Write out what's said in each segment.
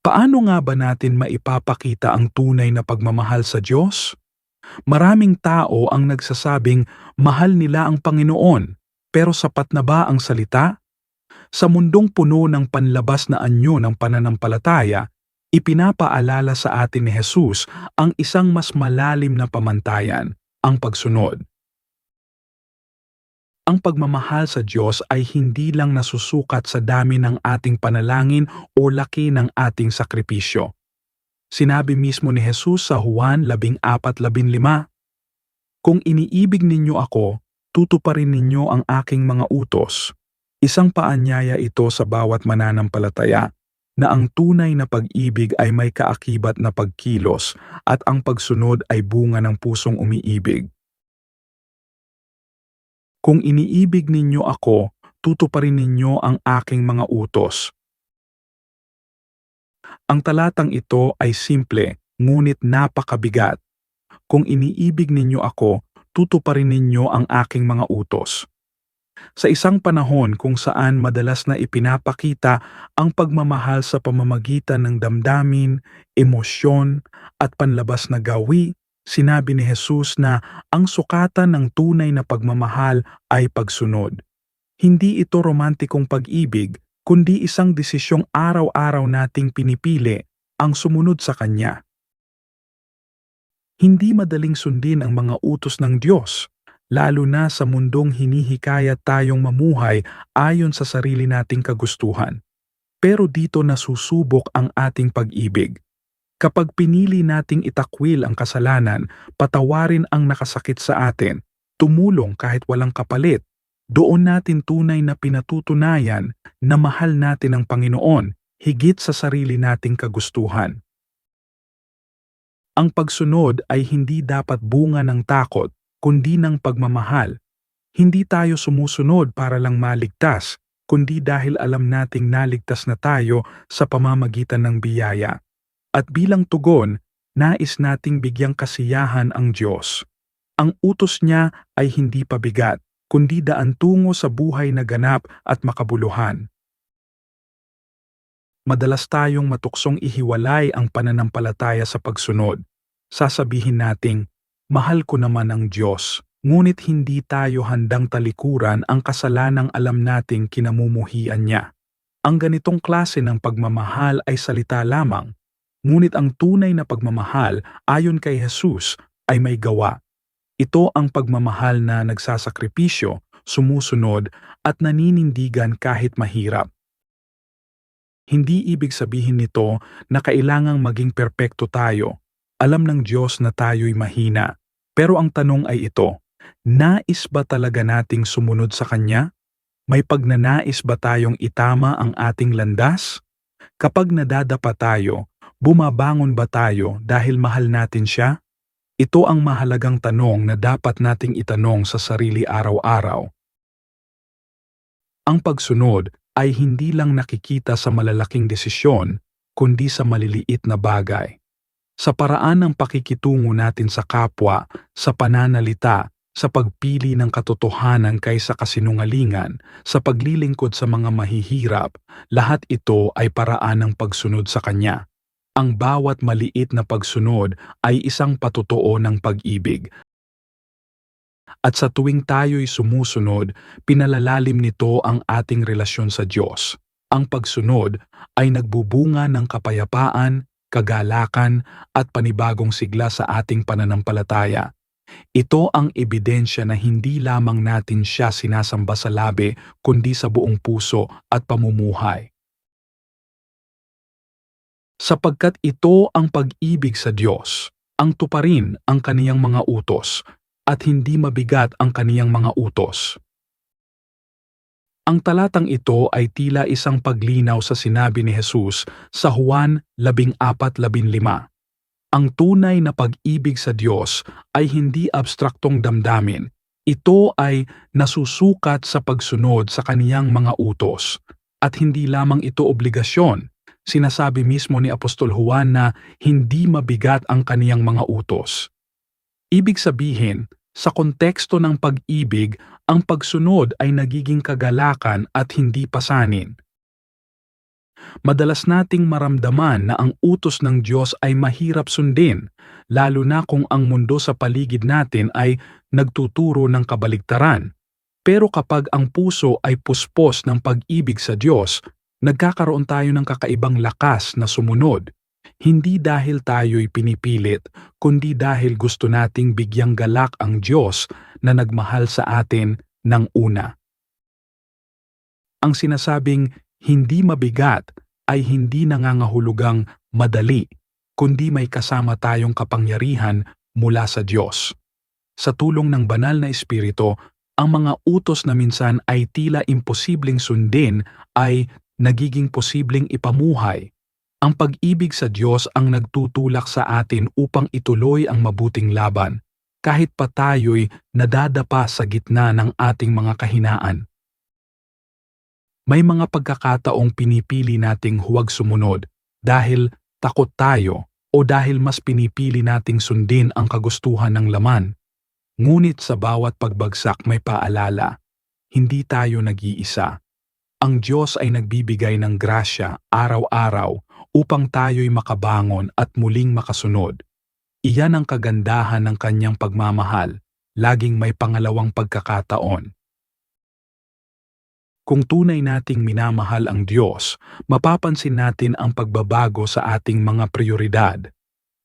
Paano nga ba natin maipapakita ang tunay na pagmamahal sa Diyos? Maraming tao ang nagsasabing mahal nila ang Panginoon, pero sapat na ba ang salita? Sa mundong puno ng panlabas na anyo ng pananampalataya, ipinapaalala sa atin ni Jesus ang isang mas malalim na pamantayan, ang pagsunod. Ang pagmamahal sa Diyos ay hindi lang nasusukat sa dami ng ating panalangin o laki ng ating sakripisyo. Sinabi mismo ni Jesus sa Juan 14.15, Kung iniibig ninyo ako, tutuparin ninyo ang aking mga utos. Isang paanyaya ito sa bawat mananampalataya na ang tunay na pag-ibig ay may kaakibat na pagkilos at ang pagsunod ay bunga ng pusong umiibig. Kung iniibig ninyo ako, tutuparin ninyo ang aking mga utos. Ang talatang ito ay simple, ngunit napakabigat. Kung iniibig ninyo ako, tutuparin ninyo ang aking mga utos. Sa isang panahon kung saan madalas na ipinapakita ang pagmamahal sa pamamagitan ng damdamin, emosyon, at panlabas na gawi, sinabi ni Jesus na ang sukatan ng tunay na pagmamahal ay pagsunod. Hindi ito romantikong pag-ibig, kundi isang desisyong araw-araw nating pinipili ang sumunod sa Kanya. Hindi madaling sundin ang mga utos ng Diyos, lalo na sa mundong hinihikayat tayong mamuhay ayon sa sarili nating kagustuhan. Pero dito nasusubok ang ating pag-ibig. Kapag pinili nating itakwil ang kasalanan, patawarin ang nakasakit sa atin, tumulong kahit walang kapalit, doon natin tunay na pinatutunayan na mahal natin ang Panginoon higit sa sarili nating kagustuhan. Ang pagsunod ay hindi dapat bunga ng takot, kundi ng pagmamahal. Hindi tayo sumusunod para lang maligtas, kundi dahil alam nating naligtas na tayo sa pamamagitan ng biyaya. At bilang tugon, nais nating bigyang kasiyahan ang Diyos. Ang utos niya ay hindi pabigat, kundi daan tungo sa buhay na ganap at makabuluhan. Madalas tayong matuksong ihiwalay ang pananampalataya sa pagsunod. Sasabihin nating, mahal ko naman ang Diyos, ngunit hindi tayo handang talikuran ang kasalanang alam nating kinamumuhian niya. Ang ganitong klase ng pagmamahal ay salita lamang, ngunit ang tunay na pagmamahal ayon kay Jesus ay may gawa. Ito ang pagmamahal na nagsasakripisyo, sumusunod at naninindigan kahit mahirap. Hindi ibig sabihin nito na kailangang maging perpekto tayo. Alam ng Diyos na tayo'y mahina. Pero ang tanong ay ito, nais ba talaga nating sumunod sa Kanya? May pagnanais ba tayong itama ang ating landas? Kapag nadadapa tayo, bumabangon ba tayo dahil mahal natin siya? Ito ang mahalagang tanong na dapat nating itanong sa sarili araw-araw. Ang pagsunod ay hindi lang nakikita sa malalaking desisyon, kundi sa maliliit na bagay. Sa paraan ng pakikitungo natin sa kapwa, sa pananalita, sa pagpili ng katotohanan kaysa kasinungalingan, sa paglilingkod sa mga mahihirap, lahat ito ay paraan ng pagsunod sa Kanya. Ang bawat maliit na pagsunod ay isang patutuo ng pag-ibig at sa tuwing tayo'y sumusunod, pinalalalim nito ang ating relasyon sa Diyos. Ang pagsunod ay nagbubunga ng kapayapaan, kagalakan at panibagong sigla sa ating pananampalataya. Ito ang ebidensya na hindi lamang natin siya sinasamba sa labi kundi sa buong puso at pamumuhay. Sapagkat ito ang pag-ibig sa Diyos, ang tuparin ang kaniyang mga utos at hindi mabigat ang kaniyang mga utos. Ang talatang ito ay tila isang paglinaw sa sinabi ni Jesus sa Juan 14.15. Ang tunay na pag-ibig sa Diyos ay hindi abstraktong damdamin. Ito ay nasusukat sa pagsunod sa kaniyang mga utos. At hindi lamang ito obligasyon. Sinasabi mismo ni Apostol Juan na hindi mabigat ang kaniyang mga utos. Ibig sabihin, sa konteksto ng pag-ibig, ang pagsunod ay nagiging kagalakan at hindi pasanin. Madalas nating maramdaman na ang utos ng Diyos ay mahirap sundin, lalo na kung ang mundo sa paligid natin ay nagtuturo ng kabaligtaran. Pero kapag ang puso ay puspos ng pag-ibig sa Diyos, nagkakaroon tayo ng kakaibang lakas na sumunod. Hindi dahil tayo'y pinipilit, kundi dahil gusto nating bigyang galak ang Diyos na nagmahal sa atin ng una. Ang sinasabing hindi mabigat ay hindi nangangahulugang madali, kundi may kasama tayong kapangyarihan mula sa Diyos. Sa tulong ng banal na espiritu, ang mga utos na minsan ay tila imposibleng sundin ay nagiging posibleng ipamuhay. Ang pag-ibig sa Diyos ang nagtutulak sa atin upang ituloy ang mabuting laban, kahit pa tayo'y nadadapa sa gitna ng ating mga kahinaan. May mga pagkakataong pinipili nating huwag sumunod dahil takot tayo o dahil mas pinipili nating sundin ang kagustuhan ng laman. Ngunit sa bawat pagbagsak may paalala, hindi tayo nag-iisa. Ang Diyos ay nagbibigay ng grasya araw-araw upang tayo'y makabangon at muling makasunod. Iyan ang kagandahan ng kanyang pagmamahal, laging may pangalawang pagkakataon. Kung tunay nating minamahal ang Diyos, mapapansin natin ang pagbabago sa ating mga prioridad.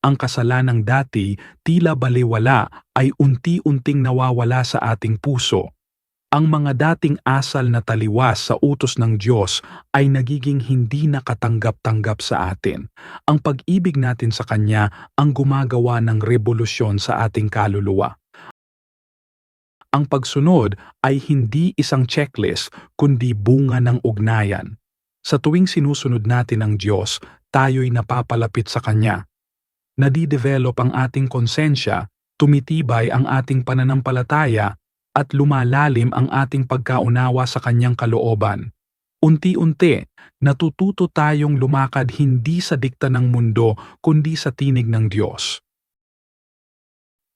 Ang kasalanang dati tila baliwala ay unti-unting nawawala sa ating puso. Ang mga dating asal na taliwas sa utos ng Diyos ay nagiging hindi nakatanggap-tanggap sa atin. Ang pag-ibig natin sa Kanya ang gumagawa ng revolusyon sa ating kaluluwa. Ang pagsunod ay hindi isang checklist kundi bunga ng ugnayan. Sa tuwing sinusunod natin ang Diyos, tayo'y napapalapit sa Kanya nadidevelop ang ating konsensya, tumitibay ang ating pananampalataya, at lumalalim ang ating pagkaunawa sa kanyang kalooban. Unti-unti, natututo tayong lumakad hindi sa dikta ng mundo kundi sa tinig ng Diyos.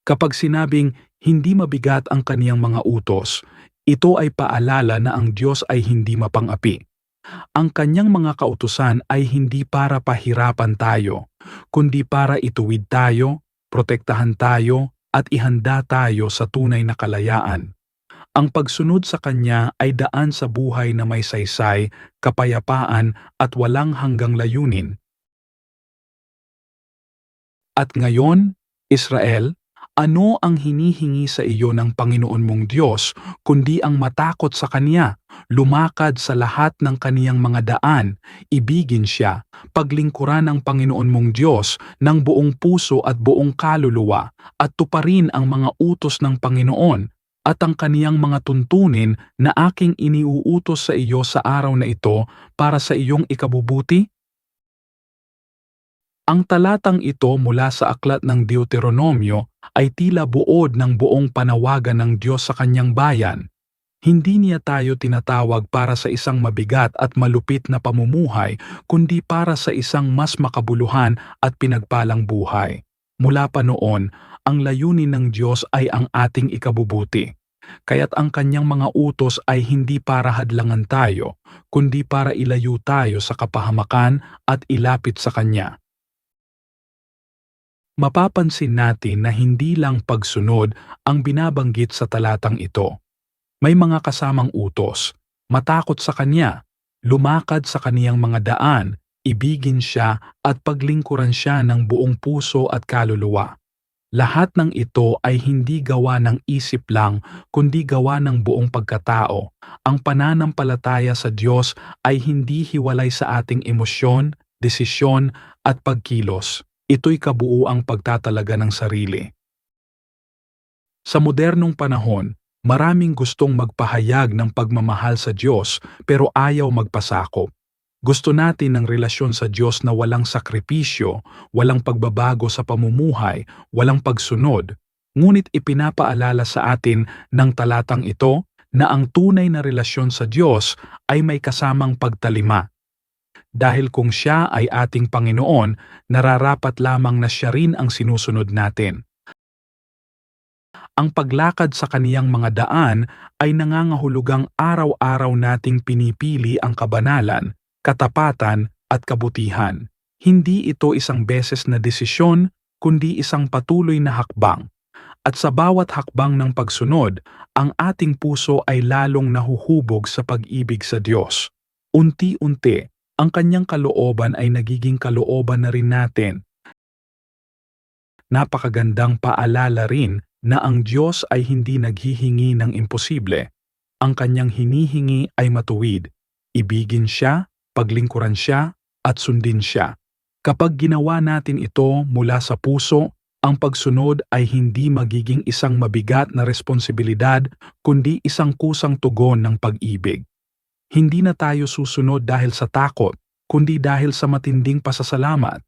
Kapag sinabing hindi mabigat ang kaniyang mga utos, ito ay paalala na ang Diyos ay hindi mapangapi. Ang kanyang mga kautusan ay hindi para pahirapan tayo, kundi para ituwid tayo, protektahan tayo, at ihanda tayo sa tunay na kalayaan. Ang pagsunod sa Kanya ay daan sa buhay na may saysay, kapayapaan at walang hanggang layunin. At ngayon, Israel, ano ang hinihingi sa iyo ng Panginoon mong Diyos kundi ang matakot sa Kanya, lumakad sa lahat ng Kaniyang mga daan, ibigin Siya, paglingkuran ang Panginoon mong Diyos ng buong puso at buong kaluluwa, at tuparin ang mga utos ng Panginoon at ang kaniyang mga tuntunin na aking iniuutos sa iyo sa araw na ito para sa iyong ikabubuti? Ang talatang ito mula sa aklat ng Deuteronomio ay tila buod ng buong panawagan ng Diyos sa kanyang bayan. Hindi niya tayo tinatawag para sa isang mabigat at malupit na pamumuhay, kundi para sa isang mas makabuluhan at pinagpalang buhay. Mula pa noon, ang layunin ng Diyos ay ang ating ikabubuti. Kaya't ang kanyang mga utos ay hindi para hadlangan tayo, kundi para ilayo tayo sa kapahamakan at ilapit sa Kanya mapapansin natin na hindi lang pagsunod ang binabanggit sa talatang ito. May mga kasamang utos, matakot sa Kanya, lumakad sa Kaniyang mga daan, ibigin siya at paglingkuran siya ng buong puso at kaluluwa. Lahat ng ito ay hindi gawa ng isip lang kundi gawa ng buong pagkatao. Ang pananampalataya sa Diyos ay hindi hiwalay sa ating emosyon, desisyon at pagkilos ito'y kabuuang pagtatalaga ng sarili. Sa modernong panahon, maraming gustong magpahayag ng pagmamahal sa Diyos pero ayaw magpasakop. Gusto natin ng relasyon sa Diyos na walang sakripisyo, walang pagbabago sa pamumuhay, walang pagsunod. Ngunit ipinapaalala sa atin ng talatang ito na ang tunay na relasyon sa Diyos ay may kasamang pagtalima dahil kung siya ay ating Panginoon, nararapat lamang na siya rin ang sinusunod natin. Ang paglakad sa kaniyang mga daan ay nangangahulugang araw-araw nating pinipili ang kabanalan, katapatan at kabutihan. Hindi ito isang beses na desisyon, kundi isang patuloy na hakbang. At sa bawat hakbang ng pagsunod, ang ating puso ay lalong nahuhubog sa pag-ibig sa Diyos. Unti-unti, ang kanyang kalooban ay nagiging kalooban na rin natin. Napakagandang paalala rin na ang Diyos ay hindi naghihingi ng imposible. Ang kanyang hinihingi ay matuwid. Ibigin siya, paglingkuran siya, at sundin siya. Kapag ginawa natin ito mula sa puso, ang pagsunod ay hindi magiging isang mabigat na responsibilidad kundi isang kusang tugon ng pag-ibig. Hindi na tayo susunod dahil sa takot, kundi dahil sa matinding pasasalamat.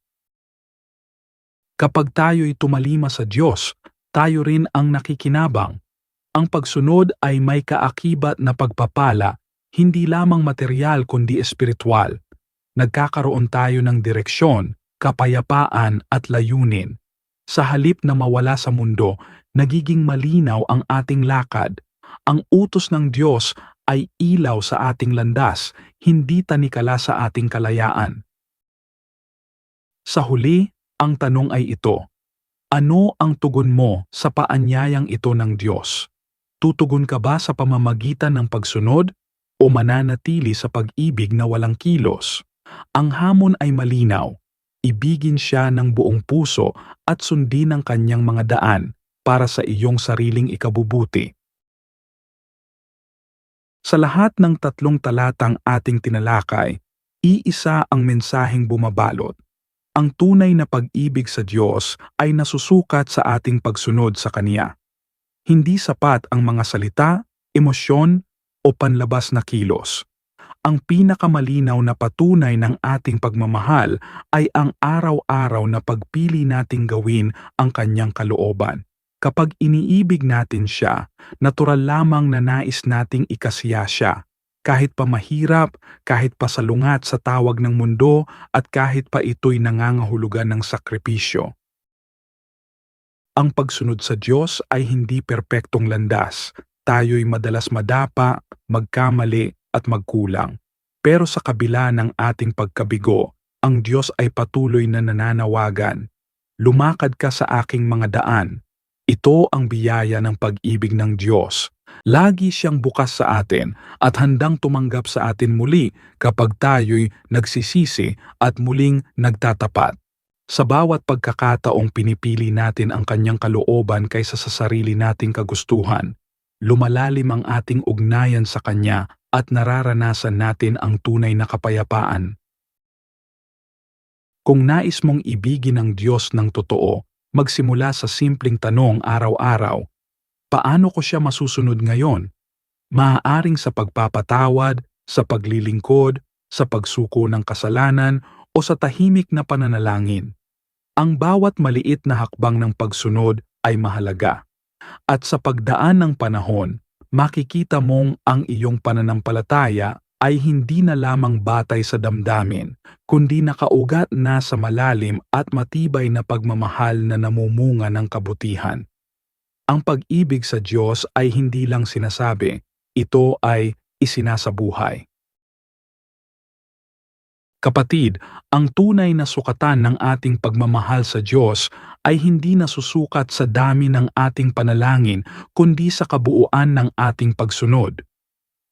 Kapag tayo'y tumalima sa Diyos, tayo rin ang nakikinabang. Ang pagsunod ay may kaakibat na pagpapala, hindi lamang material kundi espiritual. Nagkakaroon tayo ng direksyon, kapayapaan at layunin. Sa halip na mawala sa mundo, nagiging malinaw ang ating lakad. Ang utos ng Diyos ay ilaw sa ating landas, hindi tanikala sa ating kalayaan. Sa huli, ang tanong ay ito, ano ang tugon mo sa paanyayang ito ng Diyos? Tutugon ka ba sa pamamagitan ng pagsunod o mananatili sa pag-ibig na walang kilos? Ang hamon ay malinaw. Ibigin siya ng buong puso at sundin ang kanyang mga daan para sa iyong sariling ikabubuti. Sa lahat ng tatlong talatang ating tinalakay, iisa ang mensaheng bumabalot. Ang tunay na pag-ibig sa Diyos ay nasusukat sa ating pagsunod sa Kaniya. Hindi sapat ang mga salita, emosyon, o panlabas na kilos. Ang pinakamalinaw na patunay ng ating pagmamahal ay ang araw-araw na pagpili nating gawin ang kanyang kalooban. Kapag iniibig natin siya, natural lamang na nais nating ikasiya siya. Kahit pa mahirap, kahit pa salungat sa tawag ng mundo, at kahit pa ito'y nangangahulugan ng sakripisyo. Ang pagsunod sa Diyos ay hindi perpektong landas. Tayo'y madalas madapa, magkamali, at magkulang. Pero sa kabila ng ating pagkabigo, ang Diyos ay patuloy na nananawagan. Lumakad ka sa aking mga daan, ito ang biyaya ng pag-ibig ng Diyos. Lagi siyang bukas sa atin at handang tumanggap sa atin muli kapag tayo'y nagsisisi at muling nagtatapat. Sa bawat pagkakataong pinipili natin ang kanyang kalooban kaysa sa sarili nating kagustuhan, lumalalim ang ating ugnayan sa kanya at nararanasan natin ang tunay na kapayapaan. Kung nais mong ibigin ang Diyos ng totoo, magsimula sa simpleng tanong araw-araw, paano ko siya masusunod ngayon? Maaaring sa pagpapatawad, sa paglilingkod, sa pagsuko ng kasalanan, o sa tahimik na pananalangin. Ang bawat maliit na hakbang ng pagsunod ay mahalaga. At sa pagdaan ng panahon, makikita mong ang iyong pananampalataya ay hindi na lamang batay sa damdamin, kundi nakaugat na sa malalim at matibay na pagmamahal na namumunga ng kabutihan. Ang pag-ibig sa Diyos ay hindi lang sinasabi, ito ay isinasabuhay. Kapatid, ang tunay na sukatan ng ating pagmamahal sa Diyos ay hindi nasusukat sa dami ng ating panalangin kundi sa kabuuan ng ating pagsunod.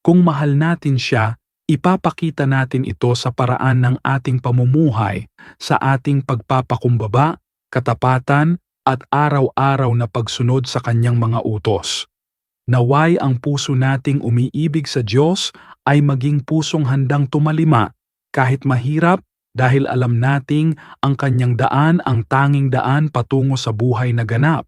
Kung mahal natin siya, Ipapakita natin ito sa paraan ng ating pamumuhay, sa ating pagpapakumbaba, katapatan, at araw-araw na pagsunod sa kanyang mga utos. Naway ang puso nating umiibig sa Diyos ay maging pusong handang tumalima kahit mahirap dahil alam nating ang kanyang daan ang tanging daan patungo sa buhay na ganap.